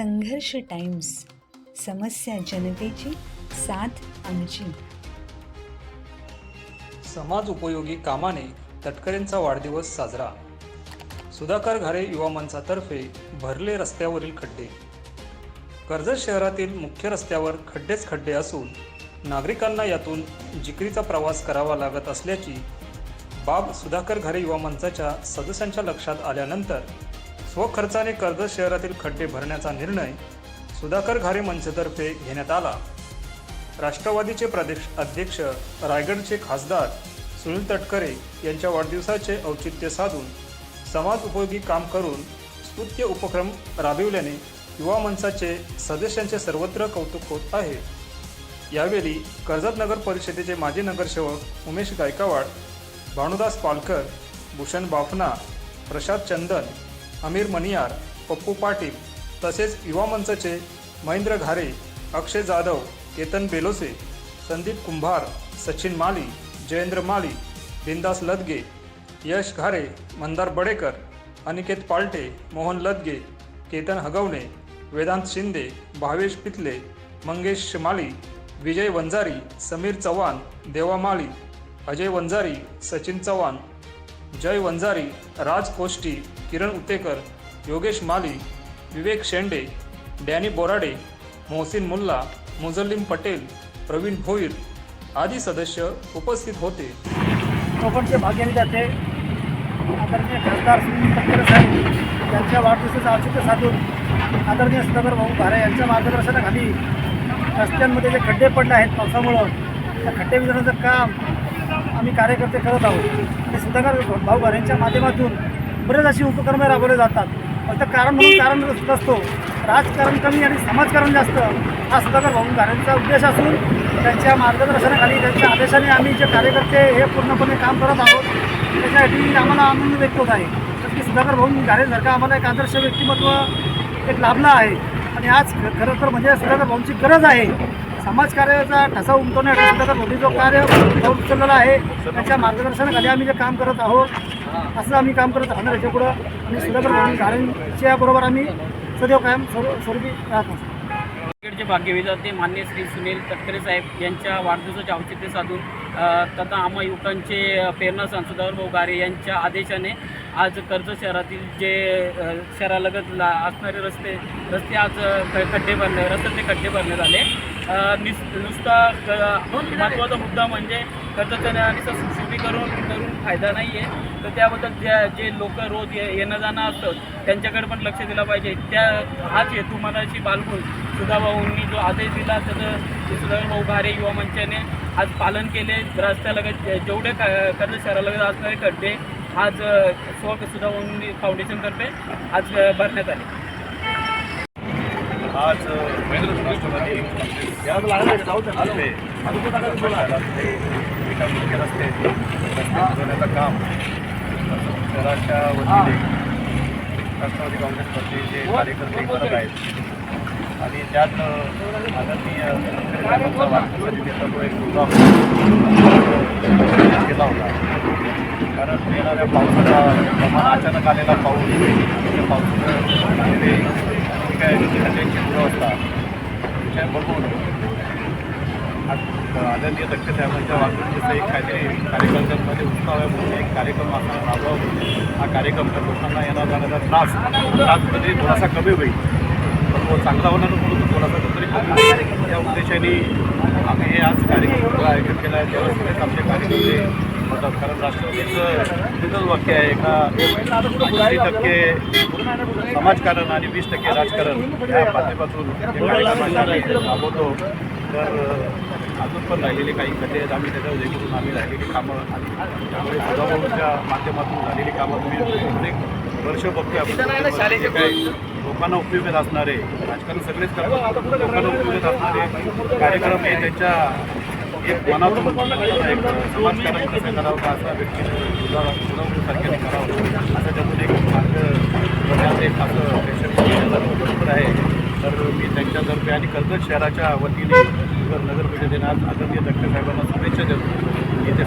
संघर्ष टाइम्स समस्या जनतेची साथ आमची. समाज उपयोगी कामाने तटकरेंचा वाढदिवस साजरा. सुधाकर घारे युवा मंचातर्फे भरले रस्त्यावरील खड्डे. कर्जत शहरातील मुख्य रस्त्यावर खड्डेच खड्डे असून नागरिकांना यातून जिकरीचा प्रवास करावा लागत असल्याची बाब सुधाकर घारे युवा मंचाच्या सदस्यांच्या लक्षात आल्यानंतर स्वखर्चाने कर्जत शहरातील खड्डे भरण्याचा निर्णय सुधाकर घारे मंचतर्फे घेण्यात आला. राष्ट्रवादीचे प्रदेश अध्यक्ष रायगडचे खासदार सुनील तटकरे यांच्या वाढदिवसाचे औचित्य साधून समाज उपयोगी काम करून स्तुत्य उपक्रम राबविल्याने युवा मंचाचे सदस्यांचे सर्वत्र कौतुक होत आहे. यावेळी कर्जत नगर परिषदेचे माजी नगरसेवक उमेश गायकवाड भानुदास पालकर भूषण बाफना प्रसाद चंदन अमीर मनियार पप्पू पाटील तसेच युवा मंचचे महेंद्र घारे अक्षय जाधव केतन बेलोसे संदीप कुंभार सचिन माली जयेंद्र माली बिंदास लदगे यश घारे मंदार बडेकर अनिकेत पालटे मोहन लदगे केतन हगवणे वेदांत शिंदे भावेश पितले मंगेश माली विजय वंजारी समीर चव्हाण देवा माळी अजय वंजारी सचिन चव्हाण जय वंजारी राज कोष्टी किरण उतेकर योगेश माली विवेक शेंडे डॅनी बोराडे मोहसिन मुल्ला मुझल्लीम पटेल प्रवीण भोईर आदी सदस्य उपस्थित होते. कोकणचे भाग्याने जाते आदरणीय खासदार सुनील तटकरे साहेब यांच्या वाढदिवसाचं औचित्य साधून आदरणीय सुधाकर भाऊ भारे यांच्या मार्गदर्शनाखाली रस्त्यांमध्ये जे खड्डे पडले आहेत पावसामुळं त्या खड्डे वितरणाचं काम आम्ही कार्यकर्ते करत आहोत. आणि सुधाकर भाऊ भारेंच्या माध्यमातून बरेच अशी उपक्रमे राबवले जातात. फक्त कारण म्हणून कारण असतो राजकारण कमी आणि समाजकारण जास्त. हा सुधाकर भाऊ घारेंचा उद्देश असून त्यांच्या मार्गदर्शनाखाली त्यांच्या आदेशाने आम्ही जे कार्यकर्ते हे पूर्णपणे काम करत आहोत त्याच्यासाठी आम्हाला आनंद व्यक्त होत आहे. तर की सुधाकर भाऊ घारेसारखा आम्हाला एक आदर्श व्यक्तिमत्व एक लाभला आहे. आणि आज खरं तर म्हणजे सुधाकर भाऊंची गरज आहे. समाजकार्याचा ठसा उमटवण्यासाठी सुधाकर भाऊंनी जो कार्य उचललेला आहे त्याच्या मार्गदर्शनाखाली आम्ही जे काम करत आहोत असं आम्ही काम करत राहणार याच्या पुढं आणि सुधाकर भाऊ बरोबर आम्ही सदैव कायम स्वरू स्वरूपी असतो क्रिकेटचे भाग्यविधाते मान्य श्री सुनील तटकरे साहेब यांच्या वाढदिवसाचे औचित्य साधून तथा आम्हा युवकांचे प्रेरणा संसदावर भाऊ गारे यांच्या आदेशाने आज कर्ज शहरातील जे शहरालगत ला असणारे रस्ते रस्ते आज ख- खड्डे भरले रस्त्याचे खड्डे भरण्यात आले निस नुसता महत्त्वाचा मुद्दा म्हणजे कर्जत नुसतं सुशोभीकरण करून फायदा नाही आहे तर त्याबद्दल ज्या जे लोक रोज ये येणं जाणं असतं त्यांच्याकडे पण लक्ष दिलं पाहिजे. त्या हाच हेतू मनाशी बाळगून सुधाभाऊंनी जो आदेश दिला त्याचं ते सुधाकर भाऊ घारे युवा मंचाने आज पालन केले. रस्त्यालगत जेवढे क कर्जत शहरालगत असणारे खड्डे आज स्व सुधाभाऊंनी फाउंडेशनतर्फे आज भरण्यात आले. आज राष्ट्रवादी तर्फे रस्ते रस्ते बनवण्याचं काम. शहराच्या वतीने राष्ट्रवादी काँग्रेस पक्षाचे कार्यकर्ते करत आहेत आणि त्यात आदरणीय एक प्रोग्राम केला होता. कारण येणाऱ्या पावसाचा प्रमाण अचानक आलेला पाऊस त्या पावसाचं झालेले काय खड्ड्यांची दुरवस्था त्या बघून आदरणीय दक्ष साहेबांच्या वाढदिवसाचा एक काहीतरी कार्यकर्त्यांमध्ये उत्साह म्हणून एक कार्यक्रम असा राबवा हा कार्यक्रम तर लोकांना येणार जाण्याचा त्रास त्रासमध्ये थोडासा कमी होईल. पण तो चांगला होणार म्हणून थोडासा तरी कमी होईल. या उद्देशाने आम्ही हे आज कार्यक्रम आयोजित केला आहे. त्यावेळेस आमचे कार्यकर्ते होतात कारण राष्ट्रवादीचं एकच वाक्य आहे. एका ऐंशी टक्के समाजकारण आणि वीस टक्के राजकारण या माध्यमातून राबवतो. तर अजून पण राहिलेले काही खड्डे आहेत. आम्ही त्याच्यावर करून आम्ही राहिलेली कामं आणि त्यामुळे सुधाभाऊच्या माध्यमातून झालेली कामं तुम्ही प्रत्येक वर्ष बघतोय. आपण जे काही लोकांना उपयोगी असणारे राजकारण सगळेच करतात. लोकांना उपयोगी असणारे कार्यक्रम हे त्यांच्या एक मनातून एक समाजकारण कसं करावं का असा व्यक्तीने सुधारण्यासारख्याने करावं असं त्यातून एक मार्ग एक असं यांच्यातर्फे आणि कर्जत शहराच्या वतीने नगर परिषदेने आज आदरणीय दक्ष साहेबांना शुभेच्छा देतो. येथे